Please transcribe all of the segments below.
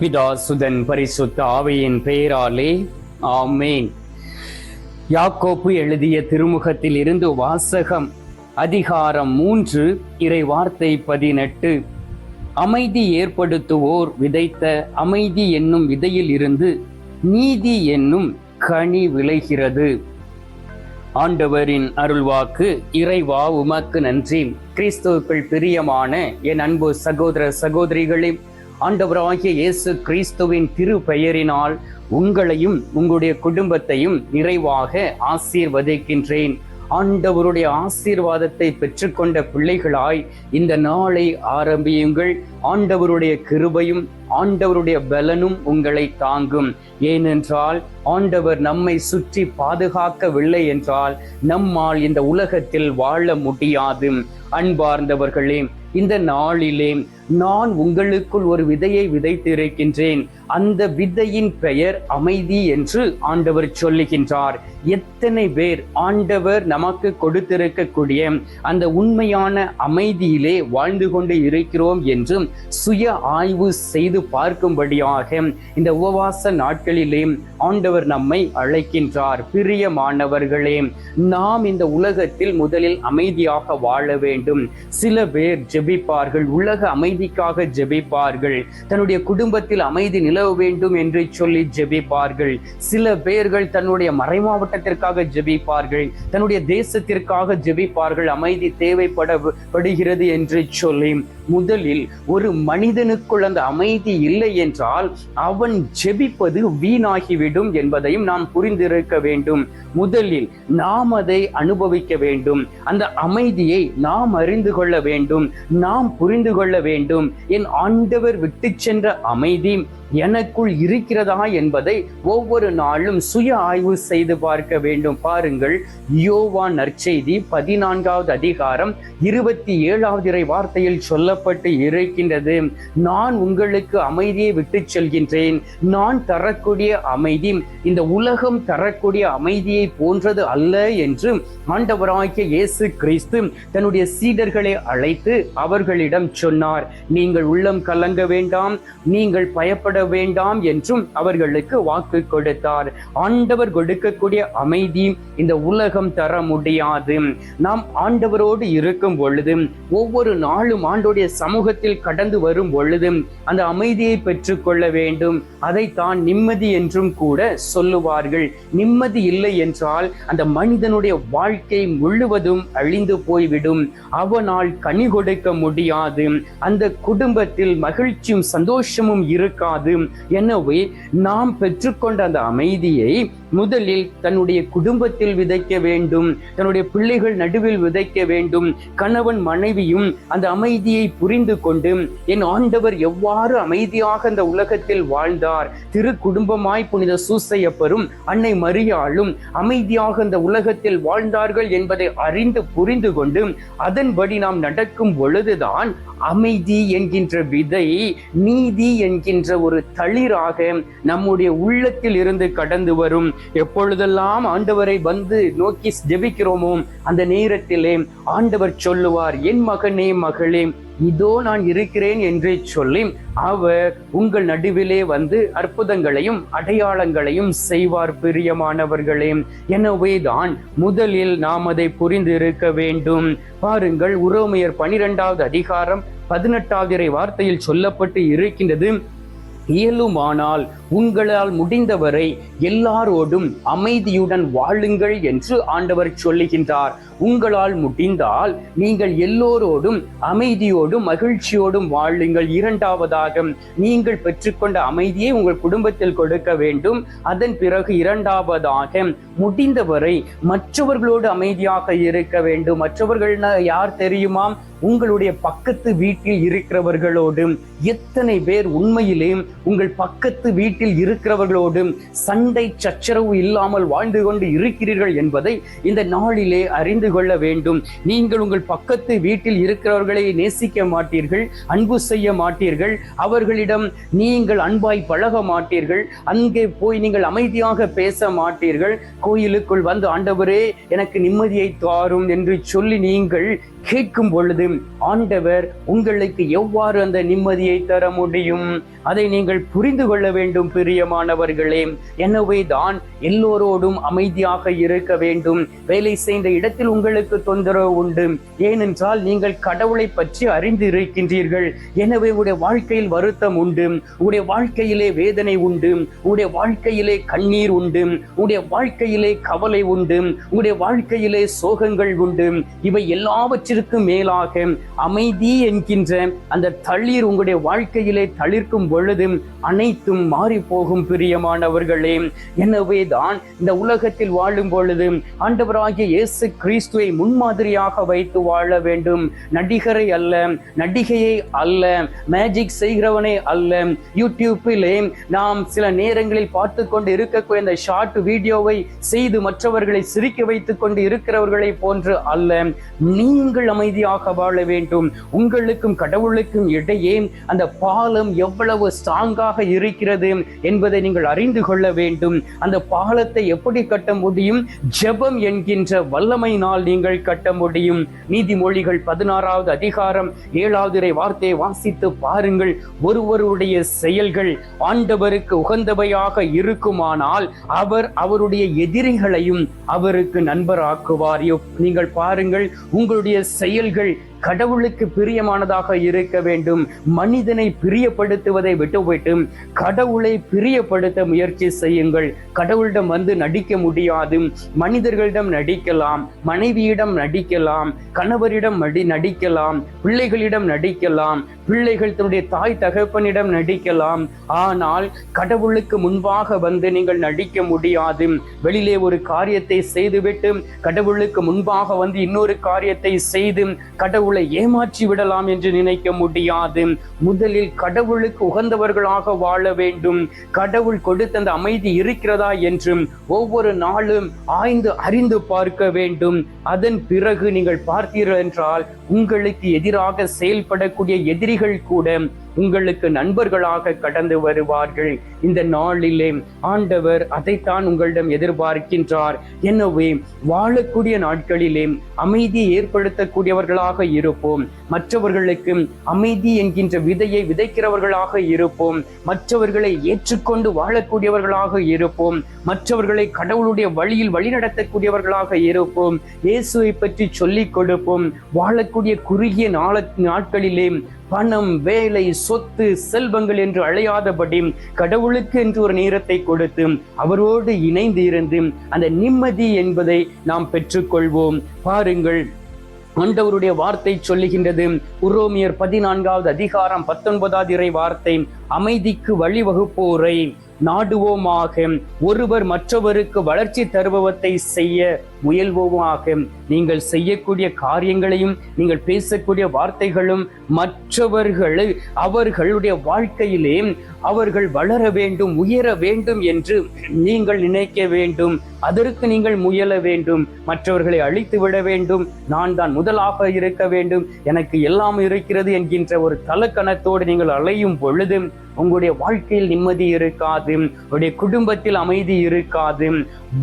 பிதா சுதன் பரிசுத்த ஆவையின் பெயராலே ஆமேன். யாக்கோப்பு எழுதிய திருமுகத்தில் இருந்து வாசகம் அதிகாரம் மூன்று இறை வார்த்தை பதினெட்டு. அமைதி ஏற்படுத்துவோர் விதைத்த அமைதி என்னும் விதையில் இருந்து நீதி என்னும் கனி விளைகிறது. ஆண்டவரின் அருள்வாக்கு இறைவா உமக்கு நன்றி. கிறிஸ்துவுக்குள் பிரியமான என் அன்பு சகோதர சகோதரிகளே ஆண்டவராகிய இயேசு கிறிஸ்துவின் திரு பெயரினால் உங்களையும் உங்களுடைய குடும்பத்தையும் நிறைவாக ஆசீர்வதிக்கின்றேன். ஆண்டவருடைய ஆசீர்வாதத்தை பெற்றுக்கொண்ட பிள்ளைகளாய் இந்த நாளை ஆரம்பியுங்கள். ஆண்டவருடைய கிருபையும் ஆண்டவருடைய பலனும் உங்களை தாங்கும். ஏனென்றால் ஆண்டவர் நம்மை சுற்றி பாதுகாக்கவில்லை என்றால் நம்மால் இந்த உலகத்தில் வாழ முடியாது. அன்பார்ந்தவர்களே இந்த நாளிலே நான் உங்களுக்குள் ஒரு விதையை விதைத்திருக்கின்றேன். அந்த விதையின் பெயர் அமைதி என்று ஆண்டவர் சொல்லுகின்றார். எத்தனை பேர் ஆண்டவர் நமக்கு கொடுத்திருக்கக்கூடிய அந்த உண்மையான அமைதியிலே வாழ்ந்து கொண்டு இருக்கிறோம் என்று சுய ஆய்வு செய்து பார்க்கும்படியாக இந்த உபவாச நாட்களிலே ஆண்டவர் நம்மை அழைக்கின்றார். பிரியமானவர்களே நாம் இந்த உலகத்தில் முதலில் அமைதியாக வாழ வேண்டும். சில பேர் ஜெப ஜெபிப்பார்கள் உலக அமைதிக்காக ஜெபிப்பார்கள் தன்னுடைய குடும்பத்தில் அமைதி நிலவ வேண்டும் என்று சொல்லி ஜெபிப்பார்கள். சில பேர்கள் தன்னுடைய மறைமாவட்டத்திற்காக ஜெபிப்பார்கள் தன்னுடைய தேசத்திற்காக ஜெபிப்பார்கள் அமைதி தேவைப்படப்படுகிறது என்று சொல்லி. முதலில் ஒரு மனிதனுக்குள் அந்த அமைதி இல்லை என்றால் அவன் ஜெபிப்பது வீணாகிவிடும் என்பதையும் நாம் புரிந்திருக்க வேண்டும். முதலில் நாம் அதை அனுபவிக்க வேண்டும். அந்த அமைதியை நாம் அறிந்து கொள்ள வேண்டும். நாம் புரிந்து கொள்ள வேண்டும். என் ஆண்டவர் விட்டு சென்ற அமைதி எனக்குள் இருக்கிறதா என்பதை ஒவ்வொரு நாளும் சுய ஆய்வு செய்து பார்க்க வேண்டும். பாருங்கள் யோவா நற்செய்தி பதினான்காவது அதிகாரம் இருபத்தி ஏழாவது இறை வார்த்தையில் சொல்லப்பட்டு இருக்கின்றது. நான் உங்களுக்கு அமைதியை விட்டு செல்கின்றேன். நான் தரக்கூடிய அமைதி இந்த உலகம் தரக்கூடிய அமைதியை போன்றது அல்ல என்று ஆண்டவராகிய இயேசு கிறிஸ்து தன்னுடைய சீடர்களை அழைத்து அவர்களிடம் சொன்னார். நீங்கள் உள்ளம் கலங்க வேண்டாம் நீங்கள் பயப்பட வேண்டாம் என்றும் அவர்களுக்கு வாக்கு கொடுத்தார். ஆண்டவர் கொடுக்கக்கூடிய அமைதி இந்த உலகம் தர முடியாது. நாம் ஆண்டவரோடு இருக்கும் பொழுது ஒவ்வொரு நாளும் ஆண்டோடைய சமூகத்தில் கடந்து வரும் பொழுது அந்த அமைதியை பெற்றுக்கொள்ள வேண்டும். அதைத்தான் நிம்மதி என்றும் கூட சொல்லுவார்கள். நிம்மதி இல்லை என்றால் அந்த மனிதனுடைய வாழ்க்கை முழுவதும் அழிந்து போய்விடும். அவனால் கனி கொடுக்க முடியாது. அந்த குடும்பத்தில் மகிழ்ச்சியும் சந்தோஷமும் இருக்காது. எனவே நாம் பெற்றுக்கொண்ட அந்த அமைதியை முதலில் தன்னுடைய குடும்பத்தில் விதைக்க வேண்டும். தன்னுடைய பிள்ளைகள் நடுவில் விதைக்க வேண்டும். கணவன் மனைவியும் அந்த அமைதியை புரிந்து கொண்டு என் ஆண்டவர் எவ்வாறு அமைதியாக அந்த உலகத்தில் வாழ்ந்தார்? திரு குடும்பமாய் புனித சூசையப்பரும் அன்னை மரியாளும் அமைதியாக அந்த உலகத்தில் வாழ்ந்தார்கள் என்பதை அறிந்து புரிந்து கொண்டு அதன்படி நாம் நடக்கும் பொழுதுதான் அமைதி என்கின்ற விதை நீதி என்கின்ற ஒரு தளிராக நம்முடைய உள்ளத்தில் இருந்து கடந்து வரும். எப்பொழுதெல்லாம் ஆண்டவரை வந்து நோக்கி ஜெபிக்கிறோமோ அந்த நேரத்திலே ஆண்டவர் சொல்லுவார் என் மகனே மகளே இதோ நான் இருக்கிறேன் என்று சொல்லி அவர் உங்கள் நடுவிலே வந்து அற்புதங்களையும் அடையாளங்களையும் செய்வார் பிரியமானவர்களே. எனவே தான் முதலில் நாம் அதை புரிந்து இருக்க வேண்டும். பாருங்கள் உரோமையர் பனிரெண்டாவது அதிகாரம் பதினெட்டாவது வார்த்தையில் சொல்லப்பட்டு இருக்கின்றது. இயலுமானால் உங்களால் முடிந்தவரை எல்லாரோடும் அமைதியுடன் வாழுங்கள் என்று ஆண்டவர் சொல்லுகின்றார். உங்களால் முடிந்தால் நீங்கள் எல்லோரோடும் அமைதியோடும் மகிழ்ச்சியோடும் வாழுங்கள். இரண்டாவதாக நீங்கள் பெற்றுக்கொண்ட அமைதியை உங்கள் குடும்பத்தில் கொடுக்க வேண்டும். அதன் பிறகு இரண்டாவதாக முடிந்தவரை மற்றவர்களோடு அமைதியாக இருக்க வேண்டும். மற்றவர்கள் யார் தெரியுமா? உங்களுடைய பக்கத்து வீட்டில் இருக்கிறவர்களோடு எத்தனை பேர் உண்மையிலே உங்கள் பக்கத்து வீட்டில் வீட்டில் இருக்கிறவர்களோடும் சண்டை சச்சரவு இல்லாமல் வாழ்ந்து கொண்டு இருக்கிறீர்கள் என்பதை இந்த நாளிலே அறிந்து கொள்ள வேண்டும். நீங்கள் உங்கள் பக்கத்து வீட்டில் இருக்கிறவர்களை நேசிக்க மாட்டீர்கள் அன்பு செய்ய மாட்டீர்கள். அவர்களிடம் நீங்கள் அன்பாய் பழக மாட்டீர்கள். அங்கே போய் நீங்கள் அமைதியாக பேச மாட்டீர்கள். கோயிலுக்குள் வந்து ஆண்டவரே எனக்கு நிம்மதியை தாரும் என்று சொல்லி நீங்கள் கேட்கும் பொழுது ஆண்டவர் உங்களுக்கு எவ்வாறு அந்த நிம்மதியை தர முடியும்? அதை நீங்கள் புரிந்து கொள்ள வேண்டும் பிரியமானவர்களே. எனவே தான் எல்லோரோடும் அமைதியாக இருக்க வேண்டும். வேலை செய்த இடத்தில் உங்களுக்கு தொந்தரவு உண்டு. ஏனென்றால் நீங்கள் கடவுளை பற்றி அறிந்து இருக்கின்றீர்கள் எனவே உடைய வாழ்க்கையில் வருத்தம் உண்டு. உடைய வாழ்க்கையிலே வேதனை உண்டு. உடைய வாழ்க்கையிலே கண்ணீர் உண்டு. உடைய வாழ்க்கையிலே கவலை உண்டு. உடைய வாழ்க்கையிலே சோகங்கள் உண்டு. இவை எல்லாவற்றிற்கும் மேலாக அமைதி என்கின்ற அந்த தளிர் உங்களுடைய வாழ்க்கையிலே தளிர்க்கும் பொழுது அனைத்தும் மாறி போகும் பிரியமானவர்களே. எனவே தான் இந்த உலகத்தில் வாழும் பொழுது ஆண்டவராகிய இயேசு கிறிஸ்துவை முன்மாதிரியாக வைத்து வாழ வேண்டும். நடிகரை அல்ல நடிகையை அல்ல மேஜிக் செய்கிறவனை அல்ல. யூடியூப்பிலே நாம் சில நேரங்களில் பார்த்து கொண்டு இருக்கக்கூடிய இந்த ஷார்ட் வீடியோவை செய்து மற்றவர்களை சிரிக்க வைத்துக் கொண்டு இருக்கிறவர்களை போன்று அல்ல. நீங்கள் அமைதியாக வாழ வேண்டும். உங்களுக்கும் கடவுளுக்கும் இடையே அந்த பாலம் எவ்வளவு ஸ்ட்ராங்காக இருக்கிறது என்பதை நீங்கள் அறிந்து கொள்ள வேண்டும். அந்த பாலத்தை எப்படி கட்ட முடியும்? ஜெபம் என்கின்ற வல்லமையினால் நீங்கள் கட்ட முடியும். நீதிமொழிகள் பதினாறாவது அதிகாரம் ஏழாவது வார்த்தையை வாசித்து பாருங்கள். ஒருவருடைய செயல்கள் ஆண்டவருக்கு உகந்தவையாக இருக்குமானால் அவர் அவருடைய எதிரிகளையும் அவருக்கு நண்பராக்குவார். நீங்கள் பாருங்கள் உங்களுடைய செயல்கள் கடவுளுக்கு பிரியமானதாக இருக்க வேண்டும். மனிதனை பிரியப்படுத்துவதை விட்டுவிட்டு கடவுளை பிரியப்படுத்த முயற்சி செய்யுங்கள். கடவுளிடம் வந்து நடிக்க முடியாது. மனிதர்களிடம் நடிக்கலாம் மனைவியிடம் நடிக்கலாம் கணவரிடம் நடி நடிக்கலாம் பிள்ளைகளிடம் நடிக்கலாம் பிள்ளைகள் தன்னுடைய தாய் தகப்பனிடம் நடிக்கலாம். ஆனால் கடவுளுக்கு முன்பாக வந்து நீங்கள் நடிக்க முடியாது. வெளியிலே ஒரு காரியத்தை செய்துவிட்டு கடவுளுக்கு முன்பாக வந்து இன்னொரு காரியத்தை செய்து கடவுள் ஏமாற்றி விடலாம் என்று நினைக்க முடியாது. முதலில் கடவுளுக்கு உகந்தவர்களாக வாழ வேண்டும். கடவுள் கொடுத்த அந்த அமைதி இருக்கிறதா என்றும் ஒவ்வொரு நாளும் ஆய்ந்து அறிந்து பார்க்க வேண்டும். அதன் பிறகு நீங்கள் பார்த்தீர்கள் என்றால் உங்களுக்கு எதிராக செயல்படக்கூடிய எதிரிகள் கூட உங்களுக்கு நண்பர்களாக கடந்து வருவார்கள். இந்த நாளிலே ஆண்டவர் அதைத்தான் உங்களிடம் எதிர்பார்க்கின்றார். எனவே வாழக்கூடிய நாட்களிலே அமைதியை ஏற்படுத்தக்கூடியவர்களாக இருப்போம். மற்றவர்களுக்கு அமைதி என்கின்ற விதையை விதைக்கிறவர்களாக இருப்போம். மற்றவர்களை ஏற்றுக்கொண்டு வாழக்கூடியவர்களாக இருப்போம். மற்றவர்களை கடவுளுடைய வழியில் வழிநடத்தக்கூடியவர்களாக இருப்போம். இயேசுவை பற்றி சொல்லிக் கொடுப்போம். வாழக்கூடிய குறுகிய நாள நாட்களிலே பணம் வேலை சொத்து செல்வங்கள் என்று அழையாதபடி கடவுளுக்கு என்று ஒரு நேரத்தை கொடுத்து அவரோடு இணைந்து இருந்து அந்த நிம்மதி என்பதை நாம் பெற்றுக்கொள்வோம். பாருங்கள் ஆண்டவருடைய வார்த்தை சொல்லுகின்றது. உரோமியர் பதினான்காவது அதிகாரம் பத்தொன்பதாவது இறை வார்த்தை. அமைதிக்கு வழிவகுப்போரை நாடுவோமாக. ஒருவர் மற்றவருக்கு வளர்ச்சி தருபவத்தை செய்ய முயல்வோமாக. நீங்கள் செய்யக்கூடிய காரியங்களையும் நீங்கள் பேசக்கூடிய வார்த்தைகளும் மற்றவர்களை அவர்களுடைய வாழ்க்கையிலே அவர்கள் வளர வேண்டும் உயர வேண்டும் என்று நீங்கள் நினைக்க வேண்டும். அதற்கு நீங்கள் முயல வேண்டும். மற்றவர்களை அழித்து விட வேண்டும். நான் தான் முதலாக இருக்க வேண்டும். எனக்கு எல்லாம் இருக்கிறது என்கின்ற ஒரு தலக்கணத்தோடு நீங்கள் அலையும் பொழுது உங்களுடைய வாழ்க்கையில் நிம்மதி இருக்காது உங்களுடைய குடும்பத்தில் அமைதி இருக்காது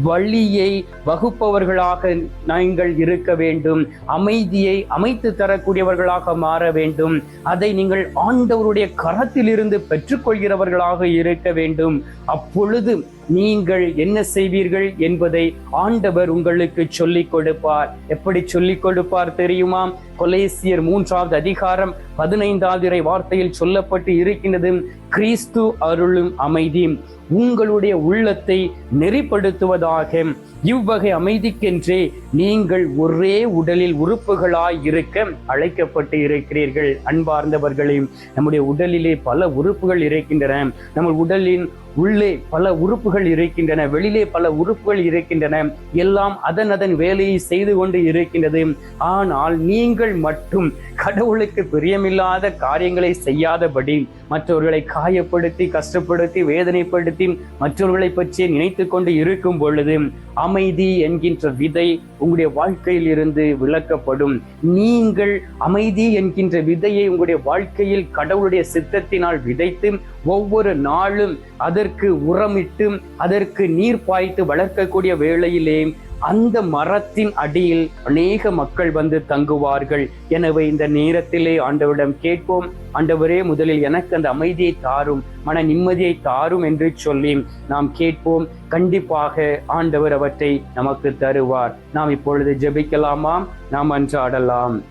வழியை வகுப்பவர்களாக நீங்கள் இருக்க வேண்டும் அமைதியை அமைத்து தரக்கூடியவர்களாக மாற வேண்டும் அதை நீங்கள் ஆண்டவருடைய கரத்திலிருந்து பெற்றுக்கொள்கிறவர்களாக இருக்க வேண்டும். அப்பொழுது நீங்கள் என்ன செய்வீர்கள் என்பதை ஆண்டவர் உங்களுக்கு சொல்லிக் கொடுப்பார். எப்படி சொல்லிக் கொடுப்பார் தெரியுமா? கொலேசியர் மூன்றாவது அதிகாரம் பதினைந்தாவது வார்த்தையில் சொல்லப்பட்டு இருக்கின்றது கிறிஸ்து அருளும் அமைதி. உங்களுடைய உள்ளத்தை நெறிப்படுத்துவதாக இவ்வகை அமைதிக்கென்றே நீங்கள் ஒரே உடலில் உறுப்புகளாய் இருக்க அழைக்கப்பட்டு இருக்கிறீர்கள். அன்பார்ந்தவர்களே நம்முடைய உடலிலே பல உறுப்புகள் இருக்கின்றன. நம்ம உடலின் உள்ளே பல உறுப்புகள் இருக்கின்றன. வெளியிலே பல உறுப்புகள் இருக்கின்றன. எல்லாம் அதன் அதன் வேலையை செய்து கொண்டு இருக்கின்றது. ஆனால் நீங்கள் மட்டும் கடவுளுக்கு பிரியமில்லாத காரியங்களை செய்யாதபடி மற்றவர்களை காயப்படுத்தி கஷ்டப்படுத்தி வேதனைப்படுத்தி மற்றவர்களை பற்றி நினைத்து கொண்டு இருக்கும் பொழுது அமைதி என்கின்ற விதை உங்களுடைய வாழ்க்கையில் இருந்து விளக்கப்படும் நீங்கள் அமைதி என்கின்ற விதையை உங்களுடைய வாழ்க்கையில் கடவுளுடைய சித்தத்தினால் விதைத்து ஒவ்வொரு நாளும் அதற்கு உரமிட்டு அதற்கு நீர் பாய்த்து வளர்க்கக்கூடிய வேளையிலே அந்த மரத்தின் அடியில் அநேக மக்கள் வந்து தங்குவார்கள். எனவே இந்த நேரத்திலே ஆண்டவரிடம் கேட்போம். ஆண்டவரே முதலில் எனக்கு அந்த அமைதியை தாரும் மன நிம்மதியை தாரும் என்று சொல்லி நாம் கேட்போம். கண்டிப்பாக ஆண்டவர் அவற்றை நமக்கு தருவார். நாம் இப்பொழுது ஜெபிக்கலாமாம் நாம் அன்றாடலாம்.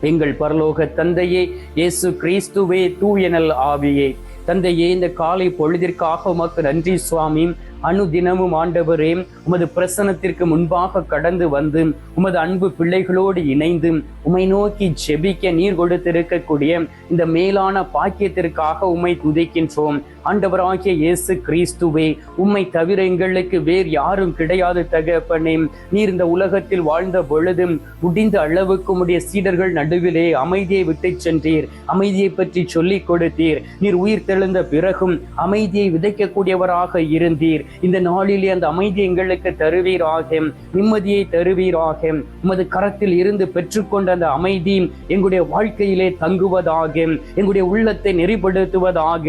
எங்கள் பரலோக தந்தையே இயேசு கிறிஸ்துவே தூயனல் ஆவியே. தந்தையே இந்த காலை பொழுதிற்காக உமக்கு நன்றி சுவாமி. அனுதினமும் ஆண்டவரே உமது பிரசனத்திற்கு முன்பாக கடந்து வந்து உமது அன்பு பிள்ளைகளோடு இணைந்து உமை நோக்கி ஜெபிக்க நீர் கொடுத்திருக்கக்கூடிய இந்த மேலான பாக்கியத்திற்காக உம்மை துதிக்கின்றோம். ஆண்டவராகிய இயேசு கிறிஸ்துவே உம்மை தவிர எங்களுக்கு வேறு யாரும் கிடையாது தகப்பனே. நீர் இந்த உலகத்தில் வாழ்ந்த பொழுதும் முடிந்த அளவுக்கு உம்முடைய சீடர்கள் நடுவிலே அமைதியை விட்டு சென்றீர். அமைதியை பற்றி சொல்லிக் கொடுத்தீர். நீர் உயிர் தெழுந்த பிறகும் அமைதியை விதைக்கக்கூடியவராக இருந்தீர். இந்த நாளிலே அந்த அமைதி எங்களுக்கு தருவீராக நிம்மதியை தருவீராக. உமது கரத்தில் இருந்து பெற்றுக்கொண்ட அந்த அமைதி எங்களுடைய வாழ்க்கையிலே தங்குவதாக எங்களுடைய உள்ளத்தை நெறிப்படுத்துவதாக.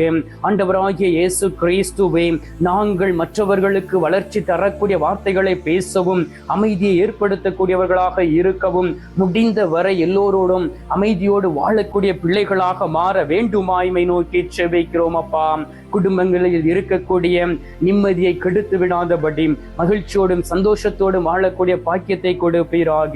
ஆண்டவராகிய இயேசு கிறிஸ்துவே நாங்கள் மற்றவர்களுக்கு வளர்ச்சி தரக்கூடிய வார்த்தைகளை பேசவும் அமைதியை ஏற்படுத்தக்கூடியவர்களாக இருக்கவும் முடிந்த வரை எல்லோரோடும் அமைதியோடு வாழக்கூடிய பிள்ளைகளாக மாற வேண்டுமாய்மை நோக்கி செவிக்கிறோம் அப்பா. குடும்பங்களில் இருக்கக்கூடிய நிம்மதியை கெடுத்து விடாதபடி மகிழ்ச்சியோடும் சந்தோஷத்தோடும் வாழக்கூடிய பாக்கியத்தை கொடுப்பீராக.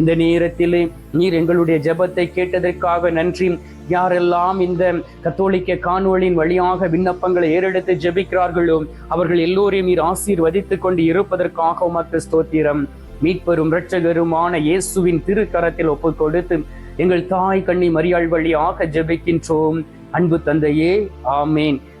இந்த நேரத்திலே நீர் எங்களுடைய ஜெபத்தை கேட்டதற்காக நன்றி. யாரெல்லாம் இந்த கத்தோலிக்க காணொலியின் வழியாக விண்ணப்பங்களை ஏறெடுத்து ஜெபிக்கிறார்களோ அவர்கள் எல்லோரையும் நீர் ஆசீர்வதித்து கொண்டு இருப்பதற்காக உமக்கு ஸ்தோத்திரம். மீட்பெரும் இரட்சகருமான இயேசுவின் திருக்கரத்தில் ஒப்பு கொடுத்து எங்கள் தாய் கண்ணி மரியாள் வழியாக ஜெபிக்கின்றோம். அன்பு தந்தையே ஆமேன்.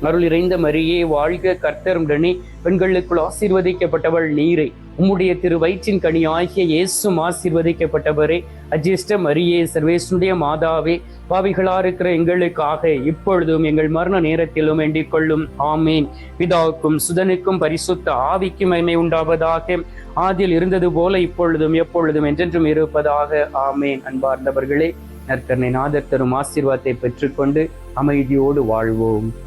அருள் இறைந்த மரியே வாழ்க கர்த்தருடனே பெண்களுக்குள் ஆசீர்வதிக்கப்பட்டவள் நீரை. உம்முடைய திரு வயிற்றின் கனி ஆகிய இயேசும் ஆசீர்வதிக்கப்பட்டவரே. அஜிஷ்ட மரியே சர்வேசனுடைய மாதாவே. பாவிகளா இருக்கிற எங்களுக்காக இப்பொழுதும் எங்கள் மரண நேரத்திலும் வேண்டிக் கொள்ளும். ஆமேன். பிதாவுக்கும் சுதனுக்கும் பரிசுத்த ஆவிக்கும் மைமை உண்டாவதாக. ஆதியில் இருந்தது போல இப்பொழுதும் எப்பொழுதும் என்றென்றும் இருப்பதாக. ஆமேன். அன்பார்ந்தவர்களே நற்கர்ணை நாதர் தரும் ஆசீர்வாதத்தை பெற்றுக்கொண்டு அமைதியோடு வாழ்வோம்.